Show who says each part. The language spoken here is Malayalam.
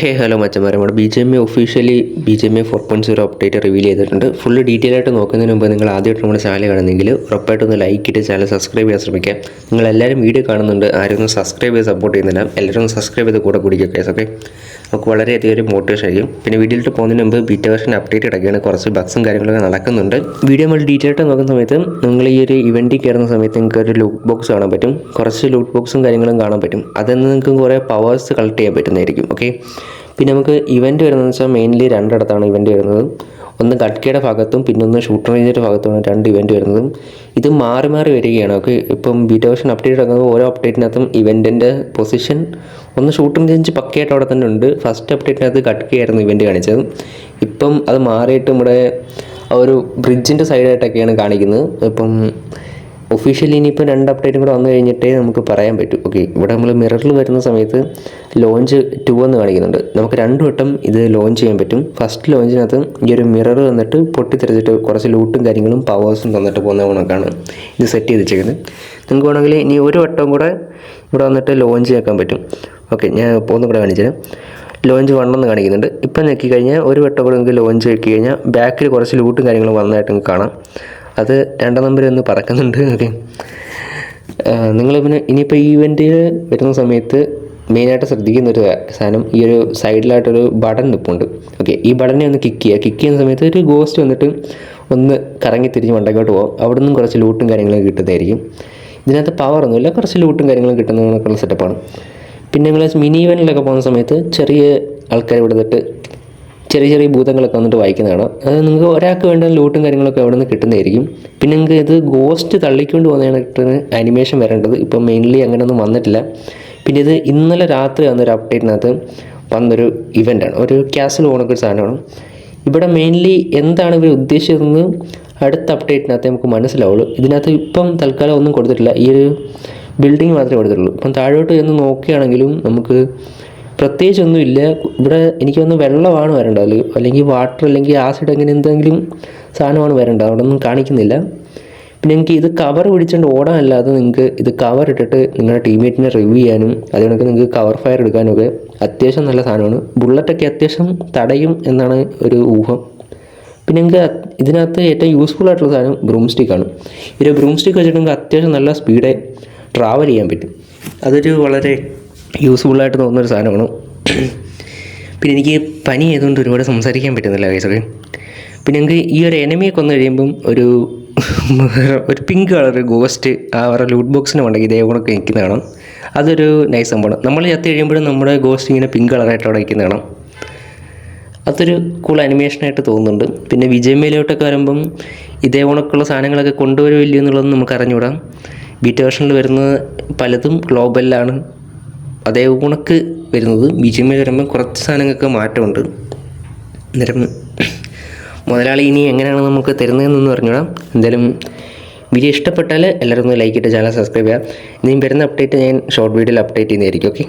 Speaker 1: ഹേ ഹലോ മച്ചന്മാരെ. നമ്മുടെ B J M A officially B J M A four point zero update reveal ചെയ്തിട്ടുണ്ട്. ഫുള്ള് ഡീറ്റെയിൽ ആയിട്ട് നോക്കുന്നതിന് മുമ്പ് നിങ്ങൾ ആദ്യമായിട്ട് നമ്മുടെ ചാനൽ കാണുന്നെങ്കിൽ ഉറപ്പായിട്ടൊന്ന് ലൈക്ക് ഇട്ട് ചാനൽ സബ്സ്ക്രൈബ് ചെയ്യാൻ ശ്രമിക്കുക നിങ്ങൾ എല്ലാവരും വീഡിയോ കാണുന്നുണ്ട്. ആരും ഒന്ന് സബ്സ്ക്രൈബ് ചെയ്ത് സപ്പോർട്ട് ചെയ്യുന്നില്ല. എല്ലാവരും ഒന്ന് സബ്സ്ക്രൈബ് ചെയ്ത് കൂടെ കൂടിക്കൊക്കെ ഓക്കെ നമുക്ക് വളരെയധികം ഒരു മോട്ടിവേഷൻ ആയിരിക്കും. പിന്നെ വീഡിയോയിലോട്ട് പോകുന്നതിന് മുമ്പ് ബീറ്റ വേർഷൻ അപ്ഡേറ്റ് ഇടയ്ക്കാണ് കുറച്ച് ബഗ്സും കാര്യങ്ങളൊക്കെ നടക്കുന്നുണ്ട്. വീഡിയോ നമ്മൾ ഡീറ്റെയിൽ ആയിട്ട് നോക്കുന്ന സമയത്ത് നിങ്ങൾ ഈ ഒരു ഇവന്റിൽ കയറുന്ന സമയത്ത് നിങ്ങൾക്ക് ഒരു ലൂട്ട് ബോക്സ് കാണാൻ പറ്റും. കുറച്ച് ലൂട്ട് ബോക്സും കാര്യങ്ങളും കാണാൻ പറ്റും. അതിൽ നിന്ന് നിങ്ങൾക്ക് കുറേ പവേഴ്സ് കളക്ട് ചെയ്യാൻ പറ്റുന്നതായിരിക്കും ഓക്കെ പിന്നെ നമുക്ക് ഇവന്റ് വരുന്നതെന്ന് വെച്ചാൽ മെയിൻലി രണ്ടിടത്താണ് ഇവന്റ് വരുന്നത്. ഒന്ന് ഗഡ്കയുടെ ഭാഗത്തും പിന്നെ ഒന്ന് ഷൂട്ടർ റേഞ്ചിന്റെ ഭാഗത്തുമാണ് രണ്ട് ഇവന്റ് വരുന്നതും. ഇത് മാറി മാറി വരികയാണ് ഓക്കെ ഇപ്പം ബീറ്റ വേർഷൻ അപ്ഡേറ്റ് ഇറങ്ങുമ്പോൾ ഓരോ അപ്ഡേറ്റിനകത്തും ഇവന്റിന്റെ പൊസിഷൻ ഒന്ന് ഷൂട്ടിംഗ് റേഞ്ച് പക്കയായിട്ട് അവിടെ തന്നെ ഉണ്ട്. ഫസ്റ്റ് അപ്ഡേറ്റിനകത്ത് കട്കയായിരുന്നു ഇവന്റ് കാണിച്ചത്. ഇപ്പം അത് മാറിയിട്ട് നമ്മുടെ ഒരു ബ്രിഡ്ജിന്റെ സൈഡായിട്ടൊക്കെയാണ് കാണിക്കുന്നത്. ഇപ്പം ഒഫീഷ്യലി ഇനിയിപ്പോൾ രണ്ട് അപ്ഡേറ്റും കൂടെ വന്നു കഴിഞ്ഞിട്ടേ നമുക്ക് പറയാൻ പറ്റൂ. ഓക്കെ ഇവിടെ നമ്മൾ മിററിൽ വരുന്ന സമയത്ത് ലോഞ്ച് ടു എന്ന് കാണിക്കുന്നുണ്ട്. നമുക്ക് രണ്ട് വട്ടം ഇത് ലോഞ്ച് ചെയ്യാൻ പറ്റും. ഫസ്റ്റ് ലോഞ്ചിനകത്ത് ഈ ഒരു മിറർ വന്നിട്ട് പൊട്ടിത്തെറിച്ചിട്ട് കുറച്ച് ലൂട്ടും കാര്യങ്ങളും പവേഴ്സും തന്നിട്ട് പോകുന്ന കണക്കാണ് ഇത് സെറ്റ് ചെയ്ത് വെച്ചേക്കുന്നത് നിങ്ങൾക്ക് വേണമെങ്കിൽ ഇനി ഒരു വട്ടം കൂടെ ഇവിടെ വന്നിട്ട് ലോഞ്ച് ചെയ്യാൻ പറ്റും. ഓക്കെ ഞാൻ പോകുന്ന കൂടെ കാണിച്ചുതരാം. ലോഞ്ച് വണ്ണെന്ന് കാണിക്കുന്നുണ്ട്. ഇപ്പം ഞെക്കി കഴിഞ്ഞാൽ ഒരു വട്ടം കൂടെ നിങ്ങൾക്ക് ലോഞ്ച് ആക്കി കഴിഞ്ഞാൽ ബാക്കിൽ കുറച്ച് ലൂട്ടും കാര്യങ്ങളും വന്നതായിട്ട് നിങ്ങൾക്ക് കാണാം. അത് രണ്ടാം നമ്പർ ഒന്ന് പറക്കുന്നുണ്ട്. ഓക്കെ. നിങ്ങൾ പിന്നെ ഇനിയിപ്പോൾ ഈ ഇവന്റിൽ വരുന്ന സമയത്ത് മെയിനായിട്ട് ശ്രദ്ധിക്കുന്ന ഒരു സാധനം ഈ ഒരു സൈഡിലായിട്ടൊരു ബട്ടൺ നിൽപ്പുണ്ട് ഓക്കെ ഈ ബട്ടനെ ഒന്ന് കിക്ക് ചെയ്യുക. കിക്ക് ചെയ്യുന്ന സമയത്ത് ഒരു ഗോസ്റ്റ് വന്നിട്ട് ഒന്ന് കറങ്ങി തിരിഞ്ഞ് മണ്ടക്കോട്ട് പോകും അവിടെ നിന്നും കുറച്ച് ലൂട്ടും കാര്യങ്ങളും കിട്ടുന്നതായിരിക്കും. ഇതിനകത്ത് പവർ ഒന്നുമില്ല. കുറച്ച് ലൂട്ടും കാര്യങ്ങളും കിട്ടുന്നതിനൊക്കെയുള്ള സെറ്റപ്പാണ് പിന്നെ നിങ്ങൾ മിനി ഇവന്റിലൊക്കെ പോകുന്ന സമയത്ത് ചെറിയ ആൾക്കാർ ഇവിടെ നിന്നിട്ട് ചെറിയ ചെറിയ ഭൂതങ്ങളൊക്കെ വന്നിട്ട് വായിക്കുന്നതാണ് അത് നിങ്ങൾക്ക് ഒരാൾക്ക് വേണ്ട ലൂട്ടും കാര്യങ്ങളൊക്കെ അവിടെ നിന്ന് കിട്ടുന്നതായിരിക്കും. പിന്നെ നിങ്ങൾക്ക് ഇത് ഗോസ്റ്റ് തള്ളിക്കൊണ്ട് പോകുന്നതാണ് അനിമേഷൻ വരേണ്ടത്. ഇപ്പം മെയിൻലി അങ്ങനെയൊന്നും വന്നിട്ടില്ല. പിന്നെ ഇത് ഇന്നലെ രാത്രി വന്നൊരു അപ്ഡേറ്റിനകത്ത് വന്നൊരു ഇവന്റാണ് ഒരു ക്യാസിൽ പോകണൊക്കെ ഒരു സാധനമാണ്. ഇവിടെ മെയിൻലി എന്താണ് ഇവർ ഉദ്ദേശിച്ചതെന്ന് അടുത്ത അപ്ഡേറ്റിനകത്ത് നമുക്ക് മനസ്സിലാവുള്ളൂ. ഇതിനകത്ത് ഇപ്പം തൽക്കാലം ഒന്നും കൊടുത്തിട്ടില്ല. ഈ ഒരു ബിൽഡിംഗ് മാത്രമേ കൊടുത്തിട്ടുള്ളൂ ഇപ്പം താഴോട്ട് ചെന്ന് നോക്കുകയാണെങ്കിലും നമുക്ക് പ്രത്യേകിച്ചൊന്നുമില്ല ഇവിടെ എനിക്ക് തോന്നുന്നു വെള്ളമാണ് വരേണ്ടത്. അല്ലെങ്കിൽ വാട്ടർ അല്ലെങ്കിൽ ആസിഡ് അങ്ങനെ എന്തെങ്കിലും സാധനമാണ് വരേണ്ടത്. അവിടെ ഒന്നും കാണിക്കുന്നില്ല. പിന്നെ നിങ്ങൾക്ക് ഇത് കവർ പിടിച്ചുകൊണ്ട് ഓടാനല്ലാതെ നിങ്ങൾക്ക് ഇത് കവർ ഇട്ടിട്ട് നിങ്ങളുടെ ടീംമേറ്റിനെ റിവ്യൂ ചെയ്യാനും അതുകൊണ്ടൊക്കെ നിങ്ങൾക്ക് കവർ ഫയർ എടുക്കാനൊക്കെ അത്യാവശ്യം നല്ല സാധനമാണ്. ബുള്ളറ്റൊക്കെ അത്യാവശ്യം തടയും എന്നാണ് ഒരു ഊഹം. പിന്നെ നിങ്ങൾക്ക് ഇതിനകത്ത് ഏറ്റവും യൂസ്ഫുൾ ആയിട്ടുള്ള സാധനം ബ്രൂം സ്റ്റിക്കാണ് ഒരു ബ്രൂം സ്റ്റിക്ക് വെച്ചിട്ട് അത്യാവശ്യം നല്ല സ്പീഡെ ട്രാവൽ ചെയ്യാൻ പറ്റും. അതൊരു വളരെ യൂസ്ഫുള്ളായിട്ട് തോന്നുന്നൊരു സാധനമാണ്. പിന്നെ എനിക്ക് പനി ആയതുകൊണ്ട് ഒരുപാട് സംസാരിക്കാൻ പറ്റുന്നില്ല കേസൊക്കെ പിന്നെ എനിക്ക് ഈ ഒരു എനിമിയെ കൊന്നു കഴിയുമ്പം ഒരു ഒരു പിങ്ക് കളർ ഗോസ്റ്റ് അവരുടെ ലൂട്ട് ബോക്സിന് ഉണ്ടെങ്കിൽ ഇതേ കണക്ക് നിൽക്കുന്ന കാണാം. അതൊരു നൈസ് സംഭവമാണ്. നമ്മൾ ചത്ത് കഴിയുമ്പോഴും നമ്മുടെ ഗോസ്റ്റ് ഇങ്ങനെ പിങ്ക് കളറായിട്ട് അവിടെ നിൽക്കുന്ന കാണാം. അതൊരു കൂൾ അനിമേഷനായിട്ട് തോന്നുന്നുണ്ട്. പിന്നെ വിജയമേലോട്ടൊക്കെ വരുമ്പം ഇതേ കണക്കുള്ള സാധനങ്ങളൊക്കെ കൊണ്ടുവരുമില്ല എന്നുള്ളതെന്ന് നമുക്ക് അറിഞ്ഞുകൂടാം. ബീറ്റ് വേർഷനിൽ വരുന്നത് പലതും ഗ്ലോബലിലാണ്. അതേ കണക്ക് വരുന്നത് ബി ജി എം ഐ വരുമ്പം കുറച്ച് സാധനങ്ങൾക്ക് മാറ്റമുണ്ട്. അന്നേരം മുതലാളി ഇനി എങ്ങനെയാണ് നമുക്ക് തരുന്നതെന്ന് പറഞ്ഞോളാം എന്തായാലും വീഡിയോ ഇഷ്ടപ്പെട്ടാൽ എല്ലാവരും ഒന്ന് ലൈക്ക് ഇട്ട് ചാനൽ സബ്സ്ക്രൈബ് ചെയ്യുക. ഇനിയും വരുന്ന അപ്ഡേറ്റ് ഞാൻ ഷോർട്ട് വീഡിയോയിൽ അപ്ഡേറ്റ് ചെയ്യുന്നതായിരിക്കും. ഓക്കെ